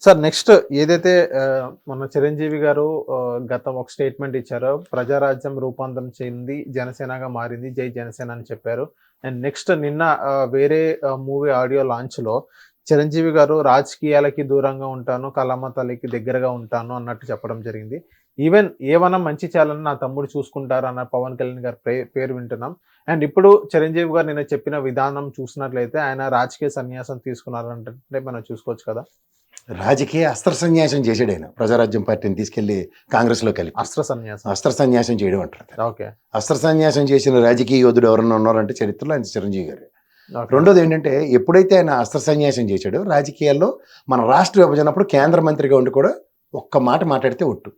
Sir next ఏదైతే మన చిరంజీవి గారు గతం ఒక స్టేట్మెంట్ ఇచ్చారో ప్రజారాజ్యం రూపాంతరం చెంది జనసేనగా మారింది జై జనసేన అని చెప్పారు. అండ్ నెక్స్ట్ నిన్న వేరే మూవీ ఆడియో లాంచ్లో చిరంజీవి గారు రాజకీయాలకి దూరంగా ఉంటాను కలమ్మ తల్లికి దగ్గరగా ఉంటాను అన్నట్టు చెప్పడం జరిగింది. ఈవెన్ ఏమన్నా మంచి చేయాలని నా తమ్ముడు చూసుకుంటారు అన్న పవన్ కళ్యాణ్ గారి పే- పేరు వింటున్నాం. అండ్ ఇప్పుడు చిరంజీవి గారు నిన్న చెప్పిన విధానం చూసినట్లయితే ఆయన రాజకీయ సన్యాసం తీసుకున్నారంటే మనం చూసుకోవచ్చు కదా. రాజకీయ అస్త్ర సన్యాసం చేసాడు ఆయన ప్రజారాజ్యం పార్టీని తీసుకెళ్ళి కాంగ్రెస్లో కలిపి. అస్త్ర సన్యాసం అస్త్ర సన్యాసం చేయడం అంటారు ఓకే. అస్త్ర సన్యాసం చేసిన రాజకీయ యోధుడు ఎవరన్నా ఉన్నారంటే చరిత్రలో ఆయన చిరంజీవి గారు. రెండోది ఏంటంటే ఎప్పుడైతే ఆయన అస్త్ర సన్యాసం చేశాడో రాజకీయాల్లో మన రాష్ట్ర విభజనప్పుడు కేంద్ర మంత్రిగా ఉండి కూడా ఒక్క మాట మాట్లాడితే ఒట్టు.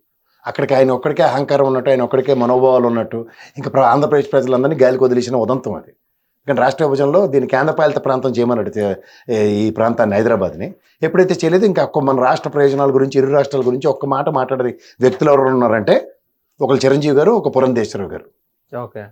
అక్కడికి ఆయన ఒక్కడికే అహంకారం ఉన్నట్టు ఆయన ఒక్కడికే మనోభావాలు ఉన్నట్టు ఇంకా ప్ర- ఆంధ్రప్రదేశ్ ప్రజలందరినీ గాలికి వదిలేసిన ఉదంతం అది. కానీ రాష్ట్ర విభజనలో దీన్ని కేంద్రపాలిత ప్రాంతం చేయమన్నాడు తే- ఏ- ఈ ప్రాంతాన్ని హైదరాబాద్ని. ఎప్పుడైతే చేయలేదు ఇంకా ఒక్క మన రాష్ట్ర ప్రయోజనాల గురించి ఇరు రాష్ట్రాల గురించి ఒక్క మాట మాట్లాడే వ్యక్తులు ఎవరు ఉన్నారంటే ఒకళ్ళు చిరంజీవి గారు ఒక పురంధేశ్వరరావు గారు. ఓకే.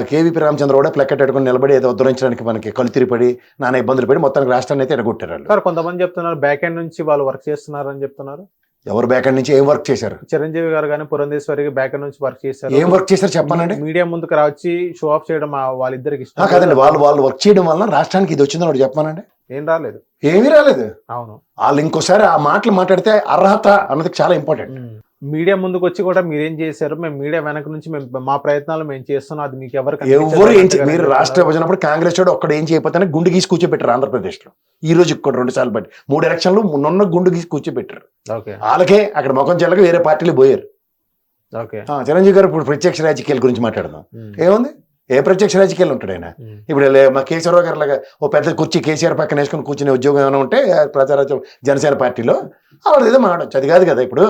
కేవీపీ రామచంద్ర కూడా ప్లెక్కట్ పెట్టుకుని నిలబడి ఏదో ఉద్ధరించడానికి మనకి కళ్ళు తిరిపడి నానా ఇబ్బందులు పడి మొత్తానికి రాష్ట్రాన్ని అయితే ఎడగొట్టారు కొంతమంది చెప్తున్నారు బ్యాక్ ఎండ్ నుంచి వాళ్ళు వర్క్ చేస్తున్నారు అని చెప్తున్నారు. ఎవరు బ్యాక్ నుంచి ఏం వర్క్ చేశారు? చిరంజీవి గారు కానీ పురంధేశ్వరికి బ్యాక్ నుంచి వర్క్ చేశారు. ఏం వర్క్ చేశారు చెప్పానండి మీడియా ముందుకు రావచ్చి షో ఆఫ్ చేయడం వాళ్ళిద్దరికి ఇష్టం. కాదండి వాళ్ళు వాళ్ళు వర్క్ చేయడం వలన రాష్ట్రానికి ఇది వచ్చిందని ఒకటి చెప్పానండి ఏం రాలేదు. ఏమీ రాలేదు. అవును. వాళ్ళు ఇంకోసారి ఆ మాటలు మాట్లాడితే అర్హత అన్నది చాలా ఇంపార్టెంట్. మీడియా ముందుకు వచ్చి కూడా మీరేం చేశారు? మేము మీడియా వెనక నుంచి మేము మా ప్రయత్నాలు మేము చేస్తున్నాం. అది మీకు ఎవరు ఎవరు ఏం మీరు రాష్ట్ర విభజనప్పుడు కాంగ్రెస్ వాడు ఒక్కడ ఏం చేయకపోతే గుండు గీసి కూర్చోబెట్టారు ఆంధ్రప్రదేశ్లో. ఈ రోజు కూడా రెండు సార్లు బట్టి. మూడు ఎలక్షన్లు మొన్న గుండు గీసి కూర్చోబెట్టారు. ఓకే. వాళ్ళకే అక్కడ ముఖం చెల్లక వేరే పార్టీలు పోయారు. చిరంజీవి గారు ఇప్పుడు ప్రత్యక్ష రాజకీయాల గురించి మాట్లాడదాం. ఏముంది? ఏ ప్రత్యక్ష రాజకీయాలు ఉంటాడు ఆయన. ఇప్పుడు మా కేసీఆర్ గారు లాగా ఓ పెద్ద కుర్చీ కేసీఆర్ పక్కన వేసుకుని కూర్చునే ఉద్యోగం ఏమైనా ఉంటే ప్రజారాజ్యం జనసేన పార్టీలో ఏదో మాట్లాడచ్చు. అది కాదు కదా ఇప్పుడు.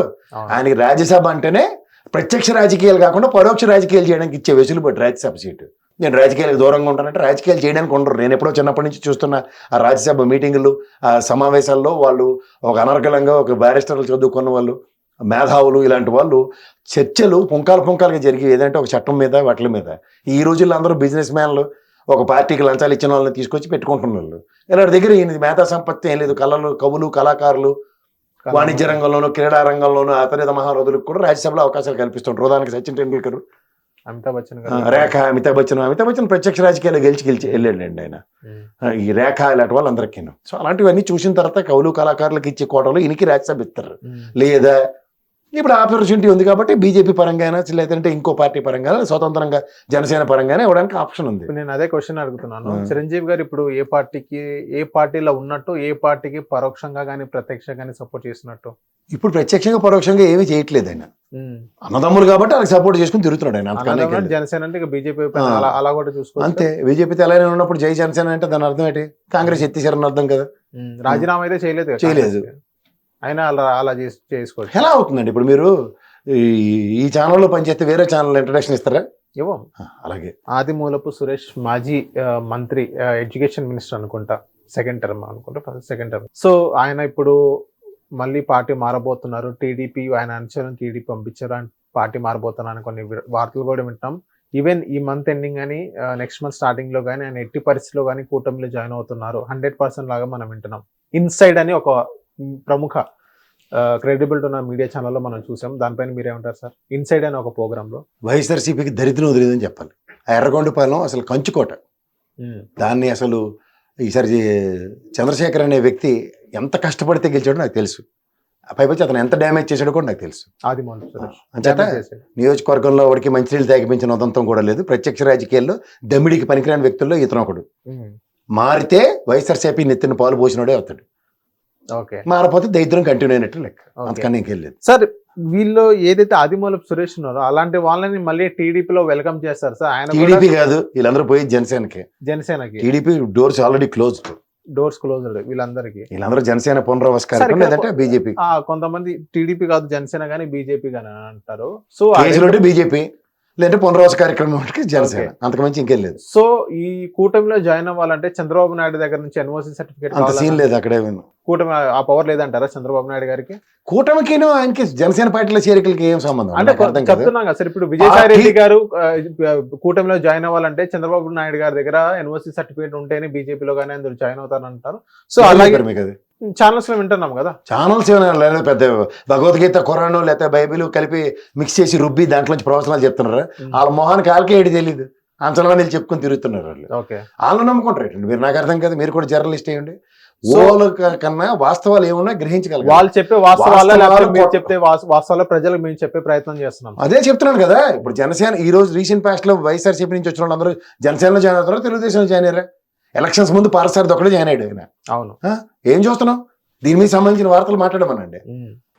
ఆయనకి రాజ్యసభ అంటేనే ప్రత్యక్ష రాజకీయాలు కాకుండా పరోక్ష రాజకీయాలు చేయడానికి ఇచ్చే వెసులుబాటు రాజ్యసభ సీటు. నేను రాజకీయాలకు దూరంగా ఉంటానంటే రాజకీయాలు చేయడానికి ఉండరు. నేను ఎప్పుడో చిన్నప్పటి నుంచి చూస్తున్న ఆ రాజ్యసభ మీటింగులు ఆ సమావేశాల్లో వాళ్ళు ఒక అనర్గళంగా ఒక బ్యారిస్టర్లు చదువుకున్న వాళ్ళు మేధావులు ఇలాంటి వాళ్ళు చర్చలు పుంకాలు పుంకాలుగా జరిగి ఏదంటే ఒక చట్టం మీద వాటి మీద. ఈ రోజుల్లో అందరూ బిజినెస్ మ్యాన్లు ఒక పార్టీకి లంచాలు ఇచ్చిన వాళ్ళని తీసుకొచ్చి పెట్టుకుంటున్న వాళ్ళు. ఇలాంటి దగ్గర ఈయన మేధా సంపత్తి ఏం లేదు. కళలు కవులు కళాకారులు వాణిజ్య రంగంలోను క్రీడా రంగంలోను అపరిత మహారథులకు కూడా రాజ్యసభలో అవకాశాలు కల్పిస్తుంటారు. ఉదాహరణకి సచిన్ టెండూల్కర్. అమితాబ్ బచ్చన్ రేఖ అమితాబ్ బచ్చన్ అమితాబ్ బచ్చన్ ప్రత్యక్ష రాజకీయాలు గెలిచి గెలిచి వెళ్ళాడండి ఆయన. ఈ రేఖ ఇలాంటి వాళ్ళందరికీ సో అలాంటివన్నీ చూసిన తర్వాత కవులు కళాకారులకు ఇచ్చే కోటలు ఇనికి రాజ్యసభ ఇస్తారు. లేదా ఇప్పుడు ఆపర్చునిటీ ఉంది కాబట్టి బీజేపీ పరంగానే లేదంటే ఇంకో పార్టీ పరంగా స్వతంత్రంగా జనసేన పరంగానే ఇవ్వడానికి ఆప్షన్ ఉంది నేను అదే క్వశ్చన్ అడుగుతున్నాను. చిరంజీవి గారు ఇప్పుడు ఏ పార్టీకి ఏ పార్టీలో ఉన్నట్టు ఏ పార్టీకి పరోక్షంగా కానీ ప్రత్యక్షంగా కానీ సపోర్ట్ చేసినట్టు ఇప్పుడు ప్రత్యక్షంగా పరోక్షంగా ఏమీ చేయట్లేదు ఆయన. అన్నదమ్ములు కాబట్టి వాళ్ళకి సపోర్ట్ చేసుకుని తిరుగుతున్నాడు ఆయన. జనసేన అంటే బీజేపీ. అలా కూడా చూసుకోవచ్చు అంతే బీజేపీ తెలంగాణ ఉన్నప్పుడు జై జనసేన అంటే దాని అర్థం ఏంటి కాంగ్రెస్ ఎత్తిసారని అర్థం కదా. రాజీనామా అయితే చేయలేదు చేయలేదు. అయినా అలా అలా చేసి చేసుకోవచ్చు. ఎలా అవుతుందండి? ఇప్పుడు మీరు ఈ ఛానల్లో పనిచేస్తే వేరే ఛానల్ ఇంట్రడక్షన్ ఇస్తారా? ఇవ్వం అలాగే. ఆదిమూలపు సురేష్ మాజీ మంత్రి ఎడ్యుకేషన్ మినిస్టర్ అనుకుంటా. సెకండ్ టర్మ్ అనుకుంటా సెకండ్ టర్మ్ సో ఆయన ఇప్పుడు మళ్ళీ పార్టీ మారబోతున్నారు. టీడీపీ ఆయన అనుచరులను టీడీపీ పంపించారు. ఆయన పార్టీ మారబోతున్నారని కొన్ని వార్తలు కూడా వింటాం ఈవెన్ ఈ మంత్ ఎండింగ్ కానీ నెక్స్ట్ మంత్ స్టార్టింగ్లో కానీ ఆయన ఎట్టి పరిస్థితిలో కానీ కూటమిలో జాయిన్ అవుతున్నారు. హండ్రెడ్ పర్సెంట్ లాగా మనం వింటున్నాం. ఇన్సైడ్ అని ఒక ప్రముఖ క్రెడిబిలిటీ ఉన్న మీడియా ఛానల్లో మనం చూసాం. దానిపైన మీరేమంటారు సార్? ఇన్సైడ్ అని ఒక ప్రోగ్రామ్లో. వైఎస్ఆర్సీపీకి దరిద్రం వదిలేదని చెప్పాలి. ఆ ఎర్రగొండపాలెం అసలు కంచుకోట. దాన్ని అసలు ఈసారి చంద్రశేఖర్ అనే వ్యక్తి ఎంత కష్టపడితే గెలిచాడో నాకు తెలుసు. ఆ పైపచ్చి అతను ఎంత డ్యామేజ్ చేశాడో కూడా నాకు తెలుసు. అంచేత. నియోజకవర్గంలో వాడికి మంచినీళ్ళు తాగిపించిన ఉదంతం కూడా లేదు. ప్రత్యక్ష రాజకీయాల్లో దమ్మిడికి పనికిరాని వ్యక్తుల్లో ఇతను ఒకడు మారితే వైఎస్ఆర్సీపీ నెత్తిన పాలు పోసినోడే అవుతాడు మారపోతే దరిద్రం కంటిన్యూ అయినట్టు లెక్క. అంతకన్నా ఇంకేం లేదు సార్ వీళ్ళు ఏదైతే ఆదిమూలపు సురేష్ ఉన్నారో అలాంటి వాళ్ళని మళ్ళీ టీడీపీలో వెల్కమ్ చేస్తారు సార్? ఆయన టీడీపీ కాదు వీళ్ళందరూ పోయి జనసేనకి. జనసేనకి. TDP doors already closed doors closed వీళ్ళందరికీ. వీళ్ళందరూ జనసేన ఇక్కడ లేదంటే బీజేపీ. కొంతమంది టీడీపీ కాదు జనసేన కానీ బీజేపీ కానీ అంటారు. So BJP. లేదంటే పునరావాస కార్యక్రమం వాటికి జనసేన. ఓకే. అంతకుమించి ఇంకేం లేదు. సో ఈ కూటమిలో జాయిన్ అవ్వాలంటే చంద్రబాబు నాయుడు దగ్గర నుంచి ఎన్ఓసి సర్టిఫికేట్ అంత సీన్ లేదు అక్కడే కూటమి ఆ పవర్ లేదంటారా చంద్రబాబు నాయుడు గారికి? కూటమికిను ఆయనకి జనసేన పార్టీలో చేరికలకి ఏం సంబంధం? అంటే చెప్తున్నాం కదా. సార్ ఇప్పుడు విజయసాయి రెడ్డి గారు కూటమిలో జాయిన్ అవ్వాలంటే చంద్రబాబు నాయుడు గారి దగ్గర ఎన్ఓసి సర్టిఫికేట్ ఉంటేనే బీజేపీలో కానీ అందులో జాయిన్ అవుతారంటారు. సో అలాగే మీకు అది? ఛానల్స్లో వింటున్నాం కదా? ఛానల్స్ ఏమైనా లేదా పెద్ద భగవద్గీత ఖురాను లేకపోతే బైబిల్ కలిపి మిక్స్ చేసి రుబ్బి దాంట్లోంచి ప్రవచనాలు చెప్తున్నారా. వాళ్ళ మొహానికి వాళ్ళకే ఏడు తెలియదు అంచనా నీళ్ళు చెప్పుకొని తిరుగుతున్నారు వాళ్ళు. వాళ్ళు నమ్ముకుంటారు మీరు నాకు అర్థం కదా మీరు కూడా జర్నలిస్ట్ అయ్యండి. ఓల కన్నా వాస్తవాలు ఏమున్నా గ్రహించగలగాలి. వాళ్ళు చెప్పే వాస్తవాల మీరు చెప్తే వాస్- వాస్తవాల ప్రజలకు మేము చెప్పే ప్రయత్నం చేస్తున్నాం. అదే చెప్తున్నాను కదా ఇప్పుడు జనసేన ఈ రోజు రీసెంట్ పాస్ట్లో వైఎస్ఆర్సీపీ నుంచి వచ్చిన వాళ్ళందరూ జనసేనలో జాయిన్ అవుతారు తెలుగుదేశంలో జాయిన్ అయ్యారా? ఎలక్షన్స్ ముందు పారసారి ఒకటే జాయిన్ అయ్యాడు ఆయన. అవును? ఏం చూస్తున్నాం దీని మీద సంబంధించిన వార్తలు మాట్లాడమనండి.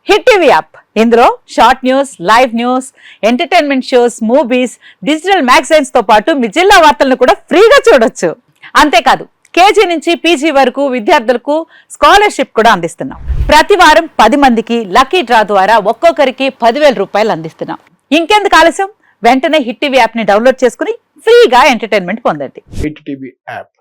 Hit TV app. ఇందులో short news live news entertainment shows movies digital మ్యాగజైన్స్తో పాటు మీ జిల్లా వార్తలను కూడా ఫ్రీగా చూడొచ్చు. అంతేకాదు కేజీ నుంచి పీజీ వరకు విద్యార్థులకు స్కాలర్షిప్ కూడా అందిస్తున్నాం. ప్రతి వారం పది మందికి లక్కీ డ్రా ద్వారా ఒక్కొక్కరికి పదివేల రూపాయలు అందిస్తున్నాం. ఇంకెందుకు ఆలస్యం? వెంటనే హిట్ టీవీ యాప్ని డౌన్లోడ్ చేసుకుని ఫ్రీగా ఎంటర్టైన్మెంట్ పొందండి. Hit TV app.